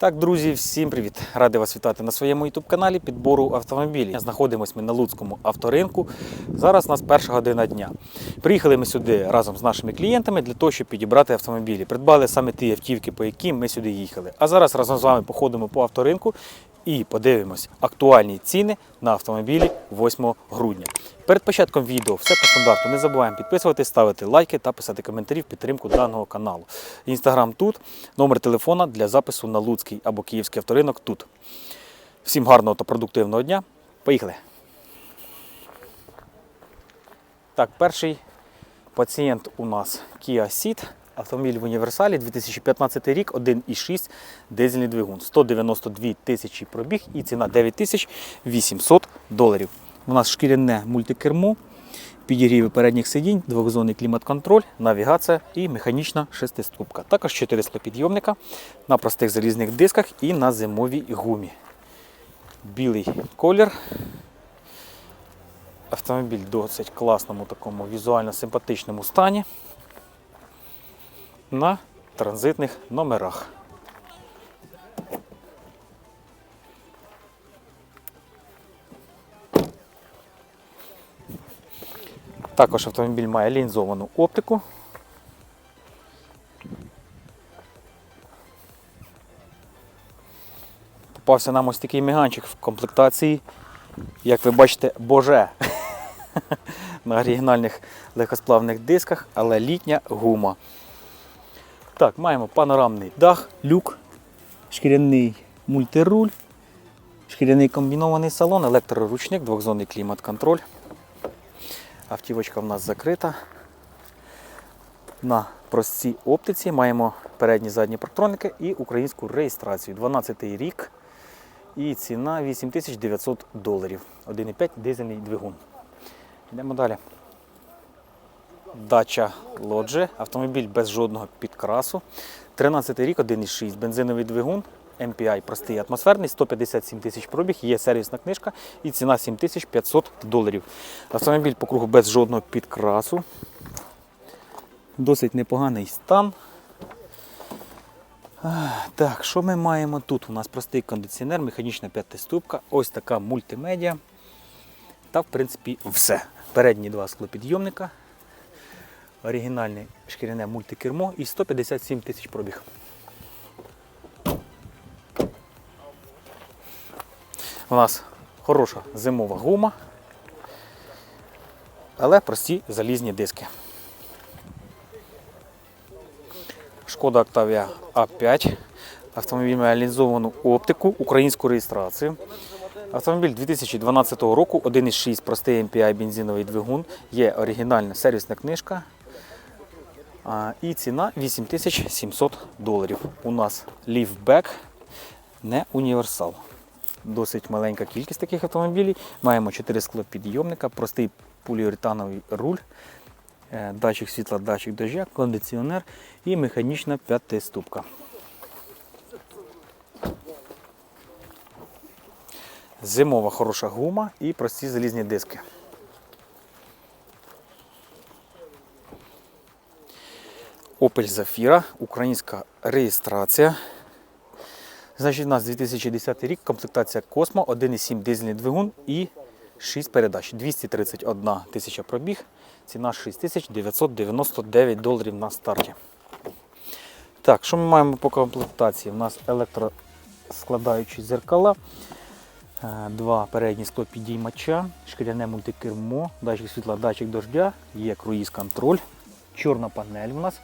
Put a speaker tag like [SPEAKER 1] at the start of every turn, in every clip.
[SPEAKER 1] Так, друзі, всім привіт! Радий вас вітати на своєму ютуб-каналі підбору автомобілів. Знаходимося ми на Луцькому авторинку. Зараз у нас перша година дня. Приїхали ми сюди разом з нашими клієнтами для того, щоб підібрати автомобілі. Придбали саме ті автівки, по яким ми сюди їхали. А зараз разом з вами походимо по авторинку і подивимось актуальні ціни на автомобілі 8 грудня. Перед початком відео все по стандарту. Не забуваємо підписуватись, ставити лайки та писати коментарі в підтримку даного каналу. Інстаграм тут, номер телефона для запису на Луцький або Київський авторинок тут. Всім гарного та продуктивного дня. Поїхали! Так, перший пацієнт у нас Kia Ceed. Автомобіль в універсалі 2015 рік, 1,6 дизельний двигун, 192 тисячі пробіг і ціна 9800 доларів. У нас шкіряне мультикермо, підігріви передніх сидінь, двохзонний клімат-контроль, навігація і механічна шестиступка. Також 4 склопідйомника на простих залізних дисках і на зимовій гумі. Білий колір. Автомобіль досить класному такому візуально симпатичному стані на транзитних номерах. Також автомобіль має лінзовану оптику. Попався нам ось такий міганчик в комплектації, як ви бачите, боже. На оригінальних легкосплавних дисках, але літня гума. Так, маємо панорамний дах, люк, шкіряний мультируль, шкіряний комбінований салон, електроручник, двохзонний клімат-контроль. Автівочка в нас закрита. На простій оптиці маємо передні задні парктроники і українську реєстрацію. 12 рік і ціна 8900 доларів. 1,5 дизельний двигун. Йдемо далі. Дача Лоджи, автомобіль без жодного підкрасу. 13 рік, 1,6 бензиновий двигун, MPI простий атмосферний, 157 тисяч пробіг, є сервісна книжка і ціна 7500 доларів. Автомобіль по кругу без жодного підкрасу. Досить непоганий стан. Так, що ми маємо тут? У нас простий кондиціонер, механічна п'ятиступка, ось така мультимедіа. Та, в принципі, все. Передні два склопідйомника, оригінальне шкіряне мультикермо і 157 тисяч пробіг. У нас хороша зимова гума, але прості залізні диски. Шкода Octavia A5. Автомобіль має лінзовану оптику, українську реєстрацію. Автомобіль 2012 року, 1,6 простий MPI бензиновий двигун, є оригінальна сервісна книжка. І ціна 8700 доларів. У нас ліфтбек, не універсал. Досить маленька кількість таких автомобілів. Маємо 4 склопідйомника, простий поліуретановий руль, е, датчик світла, датчик дождя, кондиціонер і механічна п'ятиступка. Зимова хороша гума і прості залізні диски. Opel Zafira, українська реєстрація. Значить, у нас 2010 рік, комплектація Космо, 1,7 дизельний двигун і 6 передач. 231 тисяча пробіг, ціна 6999 доларів на старті. Так, що ми маємо по комплектації? У нас електроскладаючі зеркала, е, два передні склопідіймача, шкіряне мультикермо, датчик світла, датчик дождя, є круїз-контроль, чорна панель у нас,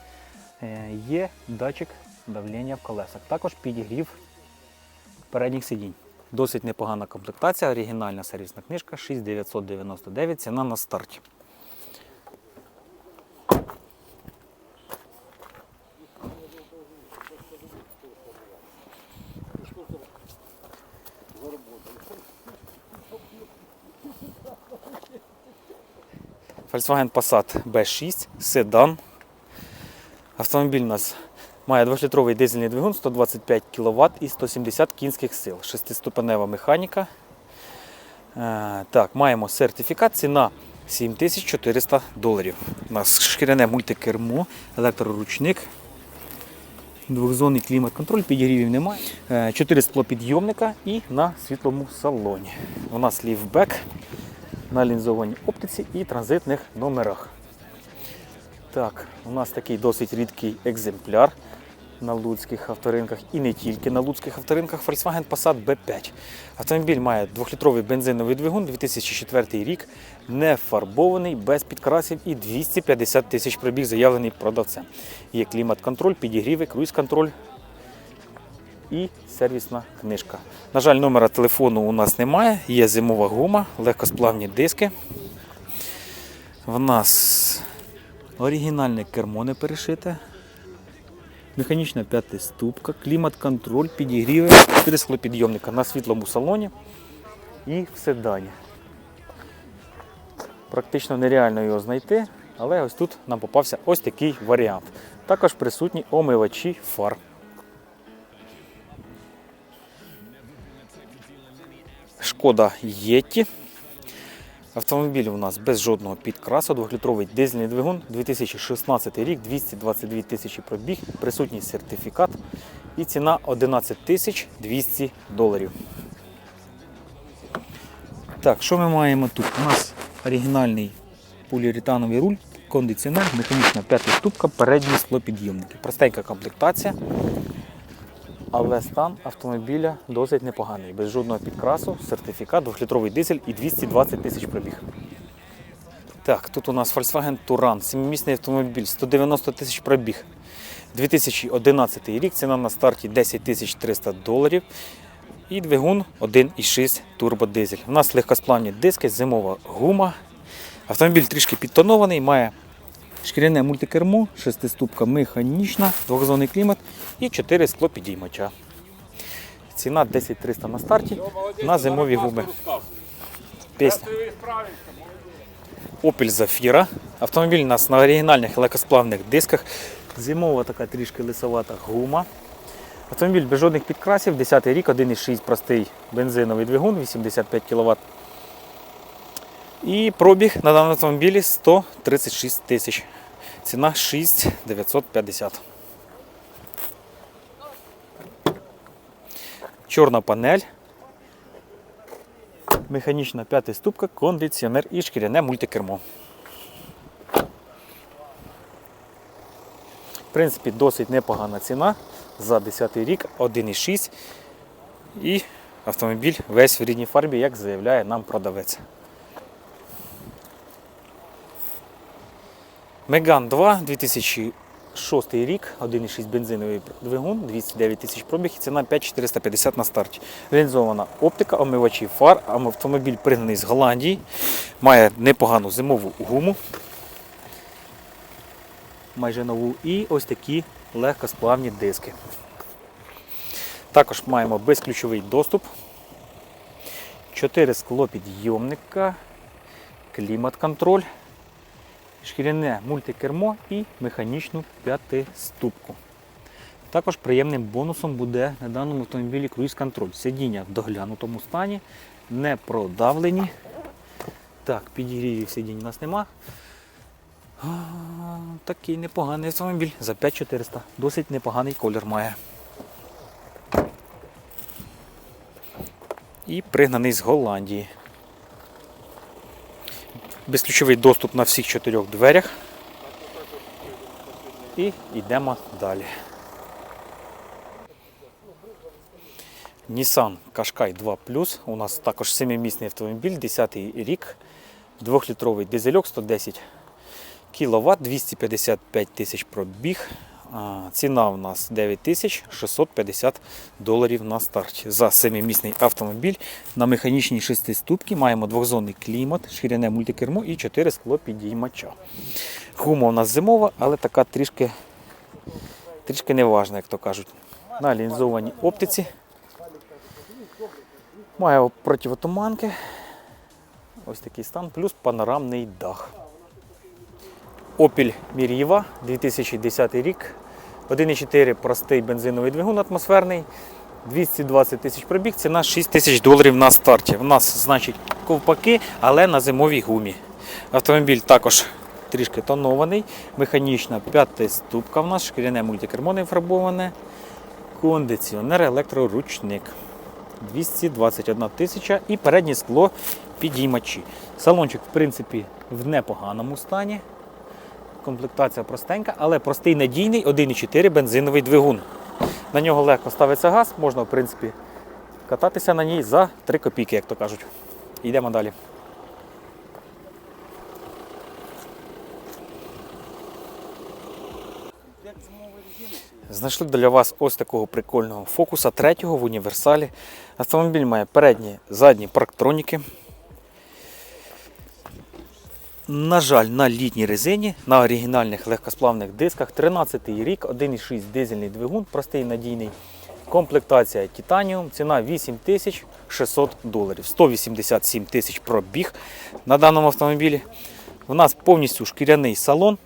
[SPEAKER 1] є датчик давлення в колесах. Також підігрів передніх сидінь. Досить непогана комплектація, оригінальна сервісна книжка 6999, ціна на старті. Volkswagen Passat B6, седан. Автомобіль у нас має 2-літровий дизельний двигун, 125 кВт і 170 кінських сил. Шестиступенева механіка. Е, так, маємо сертифікат, ціна 7400 доларів. У нас шкіряне мультикермо, електроручник. Двохзонний клімат-контроль, підігрівів немає. Е, Чотири склопідйомника і на світлому салоні. У нас ліфбек на лінзованій оптиці і транзитних номерах. Так, у нас такий досить рідкий екземпляр на луцьких авторинках і не тільки на луцьких авторинках Volkswagen Passat B5. Автомобіль має 2-літровий бензиновий двигун 2004 рік, не фарбований, без підкрасів і 250 тисяч пробіг заявлений продавцем. Є клімат-контроль, підігріви, круїз-контроль і сервісна книжка. На жаль, номера телефону у нас немає, є зимова гума, легкосплавні диски. В нас оригінальне кермо не перешите. Механічна п'ятиступка, клімат-контроль, підігріви, 4 склопідйомника на світлому салоні і в седані. Практично нереально його знайти, але ось тут нам попався ось такий варіант. Також присутні омивачі фар. Шкода Єті. Автомобіль у нас без жодного підкрасу, 2-літровий дизельний двигун, 2016 рік, 222 тисячі пробіг, присутній сертифікат і ціна 11 тисяч 200 доларів. Так, що ми маємо тут? У нас оригінальний поліуретановий руль, кондиціонер, механічна п'ятиступка, передні склопідйомники. Простенька комплектація. Але стан автомобіля досить непоганий, без жодного підкрасу, сертифікат, 2-літровий дизель і 220 тисяч пробіг. Так, тут у нас Volkswagen Touran, 7-місний автомобіль, 190 тисяч пробіг. 2011 рік, ціна на старті 10 тисяч 300 доларів. І двигун 1,6 турбодизель. У нас легкосплавні диски, зимова гума. Автомобіль трішки підтонований, має шкіряне мультикермо, шестиступка механічна, двохзонний клімат і 4 склопідіймача. Ціна 10 300 на старті на зимові гуми. Пісня. Opel Zafira. Автомобіль у нас на оригінальних легкосплавних дисках. Зимова така трішки лисовата гума. Автомобіль без жодних підкрасів, 10 рік, 1,6 простий бензиновий двигун, 85 кВт. І пробіг на даному автомобілі 136 тисяч. Ціна 6950. Чорна панель. Механічна п'ятиступка, кондиціонер і шкіряне мультикермо. В принципі, досить непогана ціна за 10 рік, 1,6. І автомобіль весь в рідній фарбі, як заявляє нам продавець. Меган 2, 2006 рік, 1,6 бензиновий двигун, 209 тисяч пробіг, і ціна 5450 на старті. Лінзована оптика, омивачі фар, автомобіль пригнаний з Голландії, має непогану зимову гуму, майже нову, і ось такі легкосплавні диски. Також маємо безключовий доступ, 4 склопідйомника, клімат-контроль шкіряне мультикермо і механічну п'ятиступку. Також приємним бонусом буде на даному автомобілі круїз-контроль. Сидіння в доглянутому стані, не продавлені. Так, підігрівів сидінь у нас нема. А, Такий непоганий автомобіль за 5400. Досить непоганий колір має. І пригнаний з Голландії. Безключовий доступ на всіх чотирьох дверях. І йдемо далі. Nissan Qashqai 2 Plus. У нас також 7-місний автомобіль, 10 рік, 2-літровий дизельок 110 кВт, 255 тисяч пробіг. Ціна у нас 9650 доларів на старті. За 7-місний автомобіль на механічній шестиступці маємо двохзонний клімат, шкіряне мультикермо і 4 склопідіймача. Гума у нас зимова, але така трішки, трішки неважна, як то кажуть. На лінзованій оптиці. Має противотуманки. Ось такий стан, плюс панорамний дах. Opel Meriva 2010 рік. 1,4 простий бензиновий двигун атмосферний. 220 тисяч пробіг, ціна 6 тисяч доларів на старті. У нас, значить, ковпаки, але на зимовій гумі. Автомобіль також трішки тонований. Механічна п'ятиступка в нас, шкіряне мультикермо не фарбоване. Кондиціонер, електроручник. 221 тисяча і переднє скло підіймачі. Салончик, в принципі, в непоганому стані. Комплектація простенька, але простий надійний 1,4 бензиновий двигун. На нього легко ставиться газ, можна, в принципі, кататися на ній за 3 копійки, як то кажуть. Йдемо далі. Знайшли для вас ось такого прикольного фокуса третього в універсалі. Автомобіль має передні, задні парктроніки. На жаль, на літній резині, на оригінальних легкосплавних дисках. 13-й рік, 1,6 дизельний двигун, простий надійний. Комплектація Титаніум, ціна 8600 доларів. 187 тисяч пробіг на даному автомобілі. У нас повністю шкіряний салон.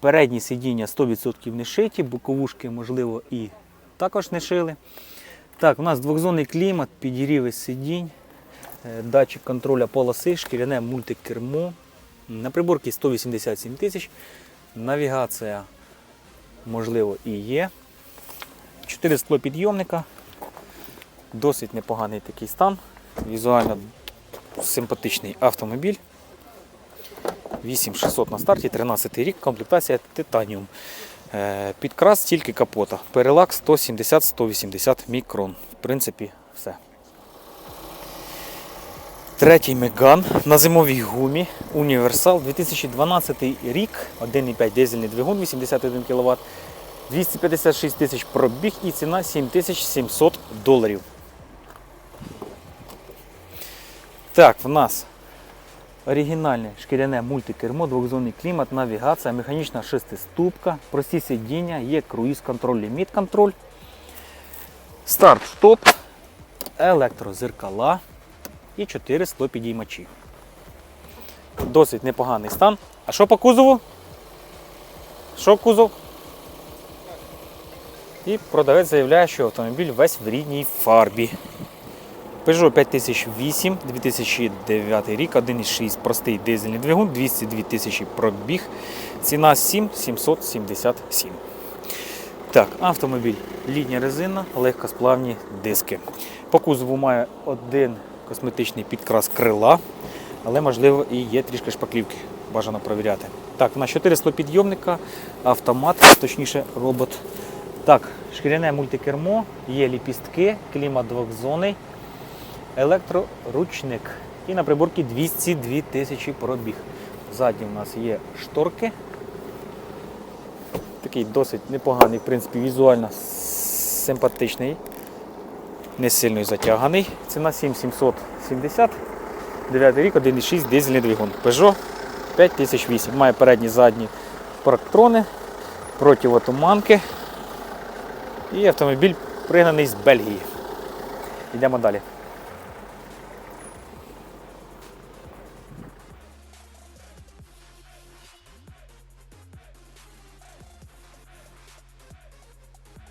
[SPEAKER 1] Передні сидіння 100% не шиті, боковушки, можливо, і також не шили. Так, у нас двохзонний клімат, підігріви сидінь, е, датчик контроля полоси, шкіряне мультикермо. На приборці 187 тисяч. Навігація, можливо, і є. 4 склопідйомника. Досить непоганий такий стан. Візуально симпатичний автомобіль. 8600 на старті, 13 рік, комплектація титаніум. Е, Підкрас тільки капота. Перелак 170-180 мікрон. В принципі, все. Третій Меган на зимовій гумі. Універсал 2012 рік, 1,5 дизельний двигун, 81 кВт, 256 тисяч пробіг і ціна 7700 доларів. Так, в нас оригінальне шкіряне мультикермо, двохзонний клімат, навігація, механічна шестиступка, прості сидіння, є круїз-контроль, ліміт-контроль, старт-стоп, електрозеркала і 4 склопідіймачі. Досить непоганий стан. А що по кузову? Що кузов? І продавець заявляє, що автомобіль весь в рідній фарбі. Peugeot 5008, 2009 рік, 1,6 простий дизельний двигун, 202 тисячі пробіг, ціна 7777. Так, автомобіль літня резина, легкосплавні диски. По кузову має один косметичний підкрас крила, але можливо і є трішки шпаклівки. Бажано перевіряти. Так, на 4 склопідйомника, автомат, точніше робот. Так, шкіряне мультикермо, є ліпістки, клімат двохзонний, електроручник. І на приборці 202 тисячі пробіг. Ззаді у нас є шторки. Такий досить непоганий, в принципі, візуально симпатичний, не сильно затяганий. Ціна 7770. 9 рік, 1,6 дизельний двигун. Peugeot 5008. Має передні задні парктрони, противотуманки. І автомобіль пригнаний з Бельгії. Йдемо далі.